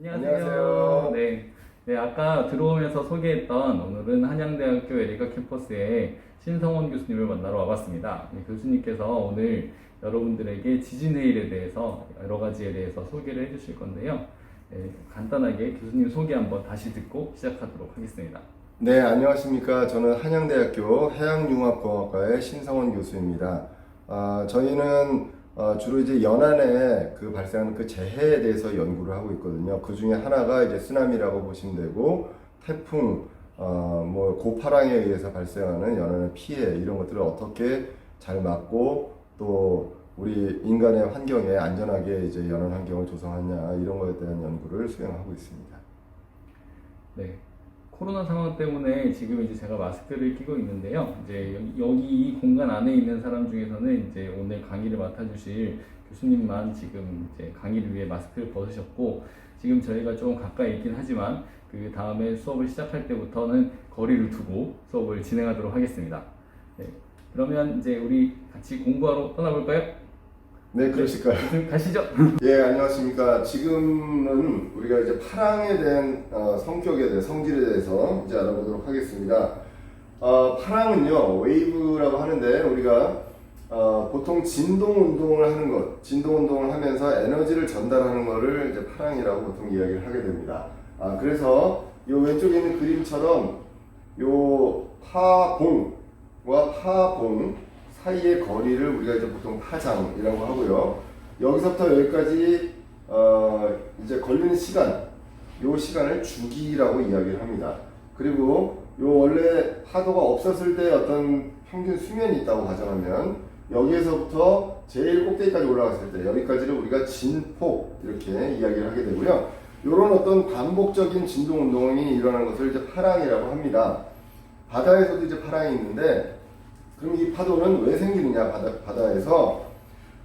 안녕하세요. 안녕하세요. 네. 네, 아까 들어오면서 소개했던 오늘은 한양대학교 에리가 캠퍼스에 신성원 교수님을 만나러 와봤습니다. 네, 교수님께서 오늘 여러분들에게 지진회일에 대해서 여러 가지에 대해서 소개를 해주실 건데요. 네, 간단하게 교수님 소개 한번 다시 듣고 시작하도록 하겠습니다. 네, 안녕하십니까. 저는 한양대학교 해양융합공학과의 신성원 교수입니다. 아, 저희는 어, 주로 이제 연안에 그 발생하는 그 재해에 대해서 연구를 하고 있거든요. 그 중에 하나가 이제 쓰나미라고 보시면 되고, 태풍, 어, 뭐 고파랑에 의해서 발생하는 연안의 피해 이런 것들을 어떻게 잘 막고 또 우리 인간의 환경에 안전하게 이제 연안 환경을 조성하냐 이런 것에 대한 연구를 수행하고 있습니다. 네. 코로나 상황 때문에 지금 이제 제가 마스크를 끼고 있는데요. 이제 여기, 이 공간 안에 있는 사람 중에서는 이제 오늘 강의를 맡아주실 교수님만 지금 이제 강의를 위해 마스크를 벗으셨고 지금 저희가 좀 가까이 있긴 하지만 그 다음에 수업을 시작할 때부터는 거리를 두고 수업을 진행하도록 하겠습니다. 네. 그러면 이제 우리 같이 공부하러 떠나볼까요? 네, 그러실까요? 교수님 가시죠. 예, 안녕하십니까. 지금은 우리가 이제 파랑에 대한 어, 성격에 대해 성질에 대해서 이제 알아보도록 하겠습니다. 어, 파랑은요, 웨이브라고 하는데 우리가 어, 보통 진동 운동을 하는 것, 진동 운동을 하면서 에너지를 전달하는 것을 이제 파랑이라고 보통 이야기를 하게 됩니다. 아, 그래서 이 왼쪽에 있는 그림처럼 요 파봉과 파봉 사이의 거리를 우리가 이제 보통 파장이라고 하고요. 여기서부터 여기까지 어 이제 걸리는 시간, 요 시간을 주기라고 이야기를 합니다. 그리고 요 원래 파도가 없었을 때 어떤 평균 수면이 있다고 가정하면 여기에서부터 제일 꼭대기까지 올라갔을 때 여기까지를 우리가 진폭 이렇게 이야기를 하게 되고요. 요런 어떤 반복적인 진동 운동이 일어나는 것을 이제 파랑이라고 합니다. 바다에서도 이제 파랑이 있는데 그럼 이 파도는 왜 생기느냐 바다, 바다에서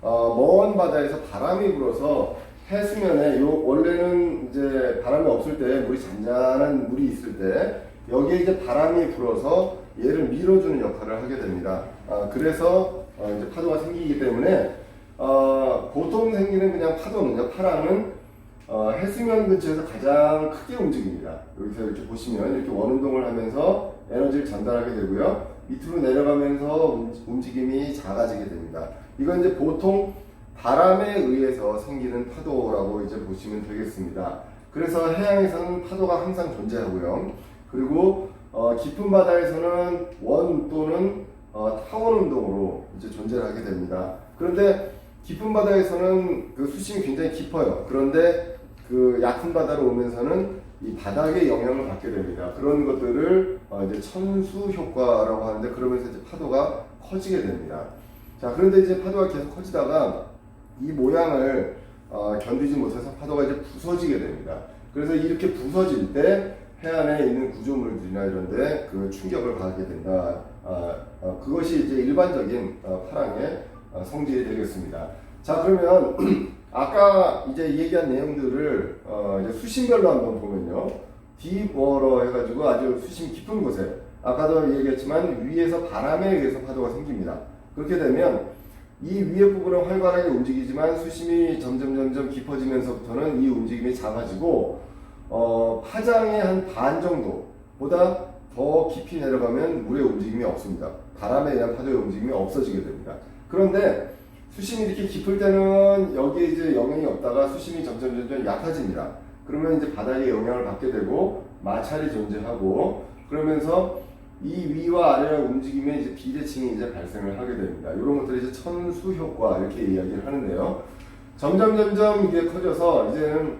어, 먼 바다에서 바람이 불어서 해수면에 요 원래는 이제 바람이 없을 때 물이 잔잔한 물이 있을 때 여기에 이제 바람이 불어서 얘를 밀어주는 역할을 하게 됩니다. 아, 그래서 어, 이제 파도가 생기기 때문에 어, 보통 생기는 그냥 파도는요 파랑은 어, 해수면 근처에서 가장 크게 움직입니다. 여기서 이렇게 보시면 이렇게 원운동을 하면서 에너지를 전달하게 되고요. 밑으로 내려가면서 움- 움직임이 작아지게 됩니다. 이건 이제 보통 바람에 의해서 생기는 파도라고 이제 보시면 되겠습니다. 그래서 해양에서는 파도가 항상 존재하고요. 그리고 어, 깊은 바다에서는 원 또는 어, 타원 운동으로 이제 존재를 하게 됩니다. 그런데 깊은 바다에서는 그 수심이 굉장히 깊어요. 그런데 그 얕은 바다로 오면서는 이 바닥에 영향을 받게 됩니다. 그런 것들을 어, 이제 천수 효과라고 하는데 그러면서 이제 파도가 커지게 됩니다. 자, 그런데 이제 파도가 계속 커지다가 이 모양을 어, 견디지 못해서 파도가 이제 부서지게 됩니다. 그래서 이렇게 부서질 때 해안에 있는 구조물들이나 이런데 그 충격을 가하게 된다. 아, 어, 그것이 이제 일반적인 어, 파랑의 어, 성질이 되겠습니다. 자, 그러면 아까 이제 얘기한 내용들을 어, 이제 수심별로 한번 보면요. 딥워러 해가지고 아주 수심 깊은 곳에 아까도 얘기했지만 위에서 바람에 의해서 파도가 생깁니다. 그렇게 되면 이 위에 부분은 활발하게 움직이지만 수심이 점점 점점 깊어지면서부터는 이 움직임이 작아지고 어, 파장의 한 반 정도보다 더 깊이 내려가면 물의 움직임이 없습니다. 바람에 의한 파도의 움직임이 없어지게 됩니다. 그런데 수심이 이렇게 깊을 때는 여기에 이제 영향이 없다가 수심이 점점 점점 얕아집니다. 그러면 이제 바닥에 영향을 받게 되고 마찰이 존재하고 그러면서 이 위와 아래의 움직임에 이제 비대칭이 이제 발생을 하게 됩니다. 이런 것들이 이제 천수 효과 이렇게 이야기를 하는데요. 점점 점점 이게 커져서 이제는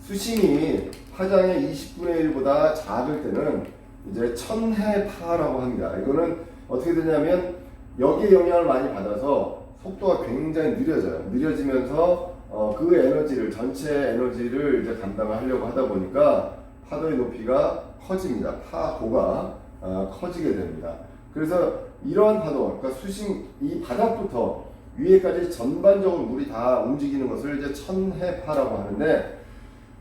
수심이 파장의 20분의 1보다 작을 때는 이제 천해파라고 합니다. 이거는 어떻게 되냐면 여기에 영향을 많이 받아서 속도가 굉장히 느려져요. 느려지면서 어, 그 에너지를 전체 에너지를 이제 감당을 하려고 하다 보니까 파도의 높이가 커집니다. 파도가 어, 커지게 됩니다. 그래서 이러한 파도, 그러니까 수심 이 바닥부터 위에까지 전반적으로 물이 다 움직이는 것을 이제 천해파라고 하는데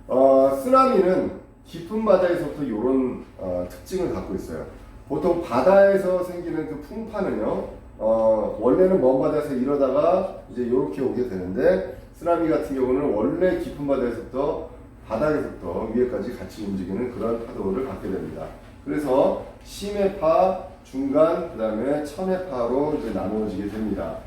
어, 쓰나미는 깊은 바다에서부터 이런 어, 특징을 갖고 있어요. 보통 바다에서 생기는 그 풍파는요, 어, 원래는 먼 바다에서 이러다가 이제 이렇게 오게 되는데 쓰나미 같은 경우는 원래 깊은 바다에서부터 바닥에서부터 위에까지 같이 움직이는 그런 파도를 갖게 됩니다. 그래서 심해파, 중간, 그 다음에 천해파로 이제 나누어지게 됩니다.